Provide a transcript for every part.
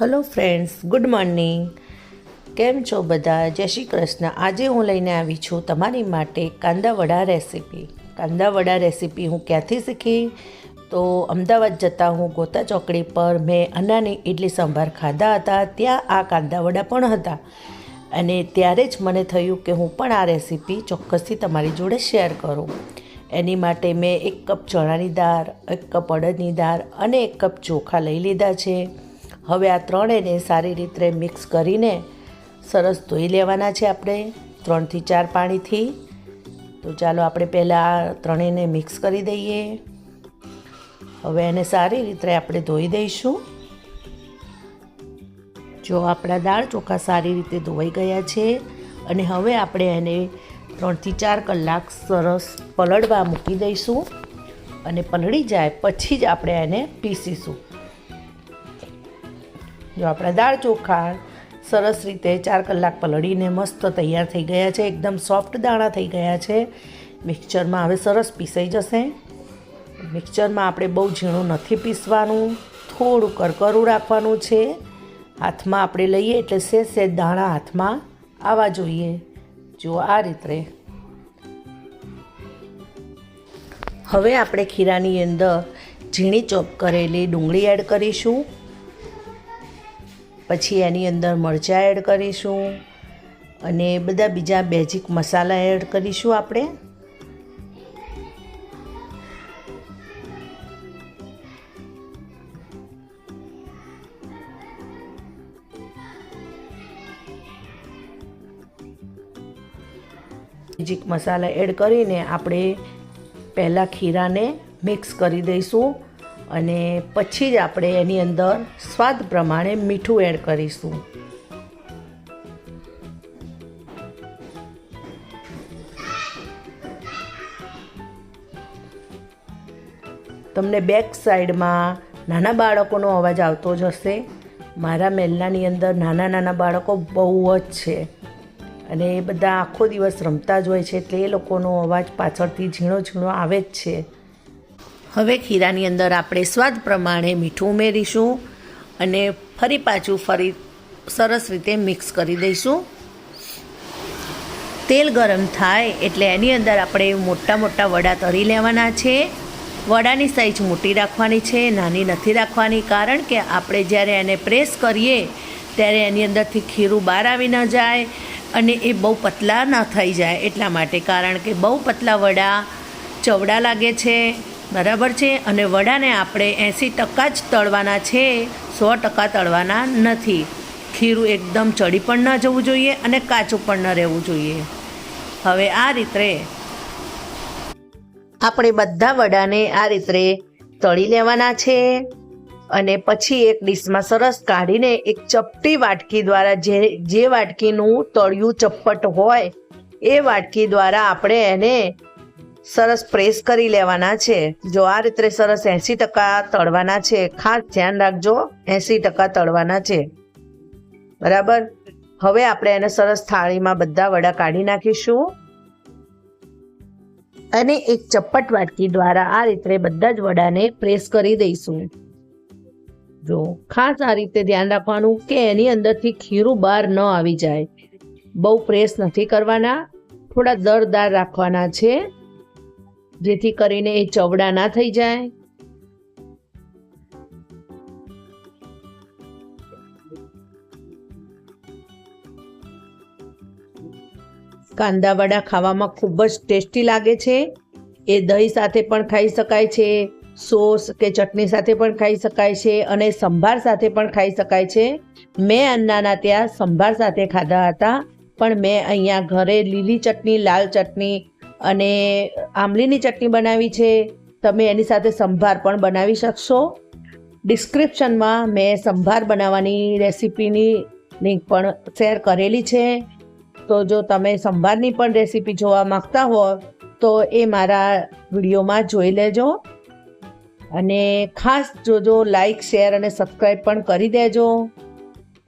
Hello friends good morning કેમ છો બધા? જય શ્રી કૃષ્ણ. આજે હું લઈને આવી છું તમારી માટે કાંદા વડા રેસીપી કાંદા વડા રેસીપી હું ક્યાંથી શીખી? તો અમદાવાદ જતાં હું ગોતા ચોકડી પર મેં અન્નાની ઇડલી સંભાર ખાધા હતા. ત્યાં આ કાંદા વડા પણ હતા. અને ત્યારે જ મને થયું કે હું પણ આ રેસીપી ચોક્કસથી તમારી જોડે શેર કરું. એની માટે મેં એક કપ ચણાની દાળ, એક કપ અડદની દાળ અને એક કપ ચોખા લઈ લીધા છે. હવે આ ત્રણેયને સારી રીતે મિક્સ કરીને સરસ ધોઈ લેવાના છે આપણે. ત્રણથી ચાર પાણીથી. તો ચાલો આપણે પહેલાં ત્રણેયને મિક્સ કરી દઈએ. હવે એને સારી રીતે આપણે ધોઈ દઈશું. જો આપણા દાળ ચોખા સારી રીતે ધોવાઈ ગયા છે અને હવે આપણે એને ત્રણથી ચાર કલાક સરસ પલળવા મૂકી દઈશું. અને પલળી જાય પછી જ આપણે એને પીસીશું. જો આપણા દાળ ચોખા સરસ રીતે ચાર કલાક પલળીને મસ્ત તૈયાર થઈ ગયા છે, એકદમ સોફ્ટ દાણા થઈ ગયા છે. મિક્સચરમાં હવે સરસ પીસાઈ જશે. મિક્સચરમાં આપણે બહુ ઝીણું નથી પીસવાનું, થોડું કરકરું રાખવાનું છે. હાથમાં આપણે લઈએ એટલે સે સે દાણા હાથમાં આવવા જોઈએ. જો આ રીતે હવે આપણે ખીરાની અંદર ઝીણી ચોપ કરેલી ડુંગળી એડ કરીશું. પછી એની અંદર મરચાં એડ કરીશું અને બધા બીજા બેઝિક મસાલા એડ કરીશું આપણે. બેઝિક મસાલા એડ કરીને આપણે પહેલાં ખીરાને મિક્સ કરી દઈશું. અને પછી જ આપણે એની અંદર સ્વાદ પ્રમાણે મીઠું એડ કરીશું. તમને બેક સાઈડમાં નાના બાળકોનો અવાજ આવતો જ હશે. મારા મહેલાની અંદર નાના નાના બાળકો બહુ જ છે. અને એ બધા આખો દિવસ રમતા જ હોય છે એટલે એ લોકોનો અવાજ પાછળથી ઝીણો ઝીણો આવે જ છે. હવે ખીરાની અંદર આપણે સ્વાદ પ્રમાણે મીઠું ઉમેરીશું અને ફરી પાછું ફરી સરસ રીતે મિક્સ કરી દઈશું. તેલ ગરમ થાય એટલે એની અંદર આપણે મોટા મોટા વડા તળી લેવાના છે. વડાની સાઈઝ મોટી રાખવાની છે, નાની નથી રાખવાની, કારણ કે આપણે જ્યારે એને પ્રેસ કરીએ ત્યારે એની અંદરથી ખીરું બહાર આવી ન જાય અને એ બહુ પતલા ન થઈ જાય એટલા માટે, કારણ કે બહુ પતલા વડા ચવડા લાગે છે. બરાબર છે? અને વડાને આપણે એંસી ટકા જ તળવાના છે, સો ટકા તળવાના નથી. ખીરું એકદમ ચડી પણ ન જવું જોઈએ અને કાચું પણ ન રહેવું જોઈએ. હવે આ રીતે આપણે બધા વડાને આ રીતે તળી લેવાના છે અને પછી એક ડીશમાં સરસ કાઢીને એક ચપટી વાટકી દ્વારા જે જે વાટકીનું તળિયું ચપ્પટ હોય, એ વાટકી દ્વારા આપણે એને સરસ પ્રેસ કરી લેવાના છે. જો આ રીતે સરસ એંસી ટકા તળવાના છે, ખાસ ધ્યાન રાખજો, એંસી ટકા તળવાના છે. બરાબર? હવે આપણે એને સરસ થાળીમાં બધા વડા કાઢી નાખીશું. અને એક ચપ્પટ વાટકી દ્વારા આ રીતે બધા જ વડાને પ્રેસ કરી દઈશું. જો ખાસ આ રીતે ધ્યાન રાખવાનું કે એની અંદરથી ખીરું બહાર ન આવી જાય. બહુ પ્રેસ નથી કરવાના. થોડા દરદાર રાખવાના છે. જેથી કરીને એ ચવડા ના થઈ જાય. કાંદાવડા ખાવામાં ખૂબ જ ટેસ્ટી લાગે છે. એ દહીં સાથે પણ ખાઈ શકાય છે, સોસ કે ચટણી સાથે પણ ખાઈ શકાય છે અને સંભાર સાથે પણ ખાઈ શકાય છે. મેં અન્નાના ત્યાં સંભાર સાથે ખાધા હતા, પણ મેં અહીંયા ઘરે લીલી ચટણી, લાલ ચટણી અને આંબલીની ચટણી બનાવી છે. તમે એની સાથે સંભાર પણ બનાવી શકશો. ડિસ્ક્રિપ્શનમાં મેં સંભાર બનાવવાની રેસીપીની લિંક પણ શેર કરેલી છે. તો જો તમે સંભારની પણ રેસીપી જોવા માંગતા હો, તો એ મારા વિડીયોમાં જોઈ લેજો. અને ખાસ જોજો, લાઈક, શેર અને સબસ્ક્રાઈબ પણ કરી દેજો.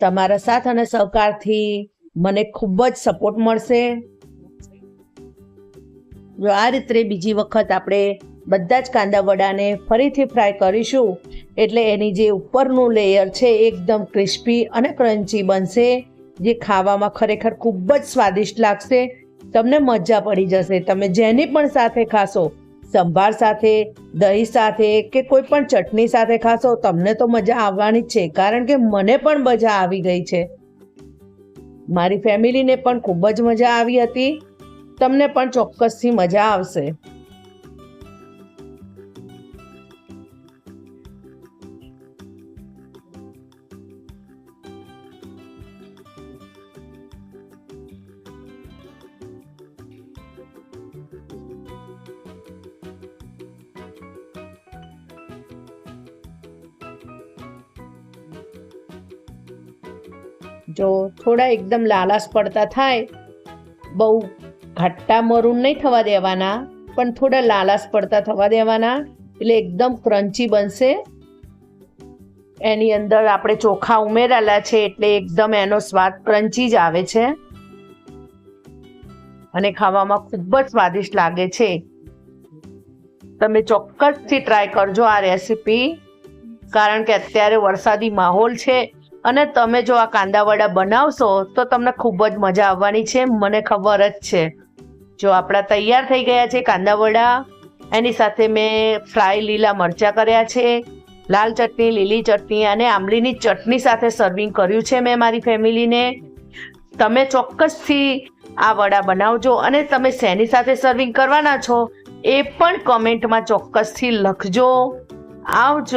તમારા સાથ અને સહકારથી મને ખૂબ જ સપોર્ટ મળશે. જો આ રીતે બીજી વખત આપણે બધા જ કાંદા વડાને ફરીથી ફ્રાય કરીશું. એટલે એની જે ઉપરનું લેયર છે એકદમ ક્રિસ્પી અને ક્રન્ચી બનશે. જે ખાવામાં ખરેખર ખૂબ જ સ્વાદિષ્ટ લાગશે. તમને મજા પડી જશે. તમે જેની પણ સાથે ખાશો, સંભાર સાથે, દહીં સાથે કે કોઈ પણ ચટણી સાથે ખાશો, તમને તો મજા આવવાની જ છે. કારણ કે મને પણ મજા આવી ગઈ છે. મારી ફેમિલીને પણ ખૂબ જ મજા આવી હતી. તમને પણ ચોક્કસથી મજા આવશે. જો થોડા એકદમ લાલાશ પડતા થાય બહુ ઘાટા મરૂન નહીં થવા દેવાના, પણ થોડા લાલાશ પડતા થવા દેવાના. એટલે એકદમ ક્રન્ચી બનશે. એની અંદર આપણે ચોખા ઉમેરેલા છે એટલે એકદમ એનો સ્વાદ ક્રન્ચી જ આવે છે. અને ખાવામાં ખૂબ જ સ્વાદિષ્ટ લાગે છે. તમે ચોક્કસથી ટ્રાય કરજો આ રેસીપી કારણ કે અત્યારે વરસાદી માહોલ છે અને તમે જો આ કાંદાવડા બનાવશો તો તમને ખૂબ જ મજા આવવાની છે, મને ખબર જ છે. જો આપણા તૈયાર થઈ ગયા છે કાંદા વડા, એની સાથે મેં ફ્રાય લીલા મરચાં કર્યા છે, લાલ ચટણી, લીલી ચટણી અને આંબલીની ચટણી સાથે સર્વિંગ કર્યું છે મેં મારી ફેમિલીને. તમે ચોક્કસથી આ વડા બનાવજો અને તમે શેની સાથે સર્વિંગ કરવાના છો એ પણ કમેન્ટમાં ચોક્કસથી લખજો. આવજો.